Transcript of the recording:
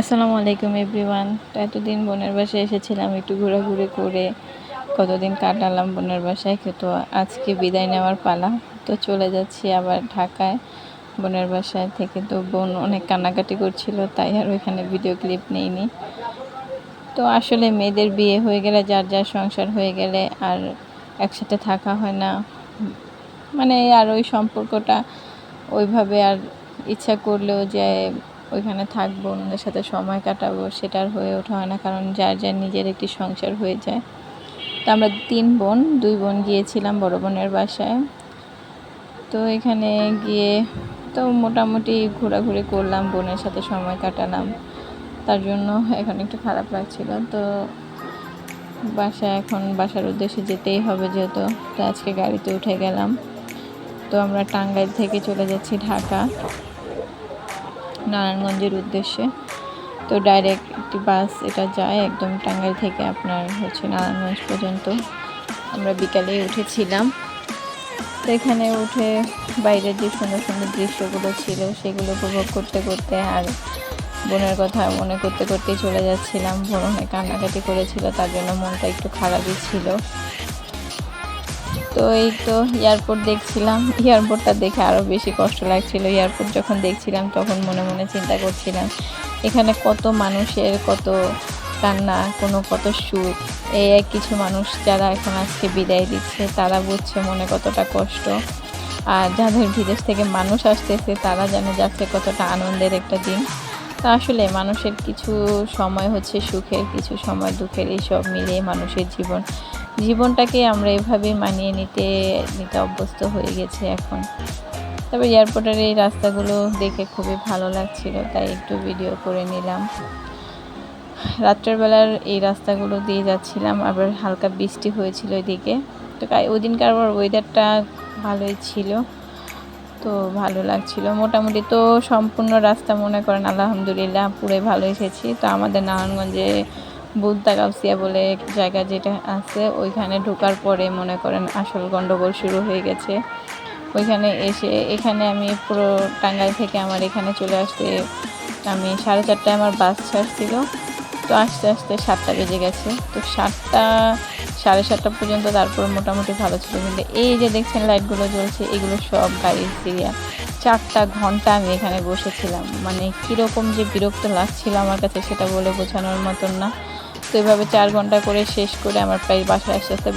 আসসালামু আলাইকুম এভরিওয়ান। এতদিন বোনের বাসায় এসেছিলাম, একটু ঘোরাঘুরি করে কতদিন কাটালাম বোনের বাসায় তো আজকে বিদায় নেওয়ার পালা। তো চলে যাচ্ছি আবার ঢাকায় বোনের বাসায় থেকে। তো বোন অনেক কান্নাকাটি করছিল, তাই আর ওইখানে ভিডিও ক্লিপ নেইনি। তো আসলে মেয়েদের বিয়ে হয়ে গেলে, যার যার সংসার হয়ে গেলে আর একসাথে থাকা হয় না। মানে আর ওই সম্পর্কটা ওইভাবে আর ইচ্ছা করলেও যে ওইখানে থাকব, ওনাদের সাথে সময় কাটাবো, সেটা আর হয়ে ওঠা হয় না, কারণ যার যার নিজের একটি সংসার হয়ে যায়। তো আমরা তিন বোন, দুই বোন গিয়েছিলাম বড় বোনের বাসায়। তো এখানে গিয়ে তো মোটামুটি ঘোরাঘুরি করলাম, বোনের সাথে সময় কাটালাম। তার জন্য এখন একটু খারাপ লাগছিল। তো বাসা এখন বাসার উদ্দেশ্যে যেতেই হবে যেহেতু, তো আজকে গাড়িতে উঠে গেলাম। তো আমরা টাঙ্গাইল থেকে চলে যাচ্ছি ঢাকা। নারায়ণগঞ্জের উদ্দেশ্যে। তো ডাইরেক্ট একটি বাস এটা যায় একদম টাঙ্গাইল থেকে আপনার হচ্ছে নারায়ণগঞ্জ পর্যন্ত। আমরা বিকালেই উঠেছিলাম। তো এখানে উঠে বাইরের যে সুন্দর সুন্দর দৃশ্যগুলো ছিল সেগুলো উপভোগ করতে করতে আর বোনের কথা মনে করতে করতেই চলে যাচ্ছিলাম। বোন অনেক কান্নাকাটি করেছিল, তার জন্য মনটা একটু খারাপই ছিল। তো এই তো এয়ারপোর্ট দেখছিলাম। এয়ারপোর্টটা দেখে আরও বেশি কষ্ট লাগছিল। এয়ারপোর্ট যখন দেখছিলাম, তখন মনে মনে চিন্তা করছিলাম, এখানে কত মানুষের কত কান্না, কোনো কত সুখ। এই এক কিছু মানুষ যারা এখন আজকে বিদায় দিচ্ছে, তারা বুঝছে মনে কতটা কষ্ট। আর যাদের বিদেশ থেকে মানুষ আসতেছে, তারা যেন যাচ্ছে কতটা আনন্দের একটা দিন। তা আসলে মানুষের কিছু সময় হচ্ছে সুখের, কিছু সময় দুঃখের এই সব মিলিয়ে মানুষের জীবন জীবনটাকে আমরা এভাবেই মানিয়ে নিতে নিতে অভ্যস্ত হয়ে গেছে এখন। তবে এয়ারপোর্টের এই রাস্তাগুলো দেখে খুবই ভালো লাগছিল, তাই একটু ভিডিও করে নিলাম। রাত্রের বেলার এই রাস্তাগুলো দিয়ে যাচ্ছিলাম, আবার হালকা বৃষ্টি হয়েছিল এদিকে। তো ওই দিনকার আবার ওয়েদারটা ভালোই ছিল, তো ভালো লাগছিল। মোটামুটি তো সম্পূর্ণ রাস্তা মনে করেন আলহামদুলিল্লাহ পুরোই ভালো এসেছি। তো আমাদের নারায়ণগঞ্জে বুদ্দা গাউসিয়া বলে জায়গা যেটা আছে, ওইখানে ঢোকার পরে মনে করেন আসল গণ্ডগোল শুরু হয়ে গেছে। ওইখানে এসে, এখানে আমি পুরো টাঙ্গাইল থেকে আমার এখানে চলে আসতে আমি সাড়ে চারটায় আমার বাস ছাড়ছিল। তো আস্তে আস্তে সাতটা বেজে গেছে। তো সাতটা, সাড়ে সাতটা পর্যন্ত তারপর মোটামুটি ভালো ছিল। কিন্তু এই যে দেখছেন লাইটগুলো জ্বলছে, এগুলো সব গাড়ির সিরিয়া চারটা ঘণ্টা আমি এখানে বসেছিলাম। মানে কীরকম যে বিরক্ত লাগছিল আমার কাছে, সেটা বলে বোঝানোর মতন না। তো এভাবে চার ঘণ্টা করে শেষ করে আমার প্রায় বাসায় আস্তে আস্তে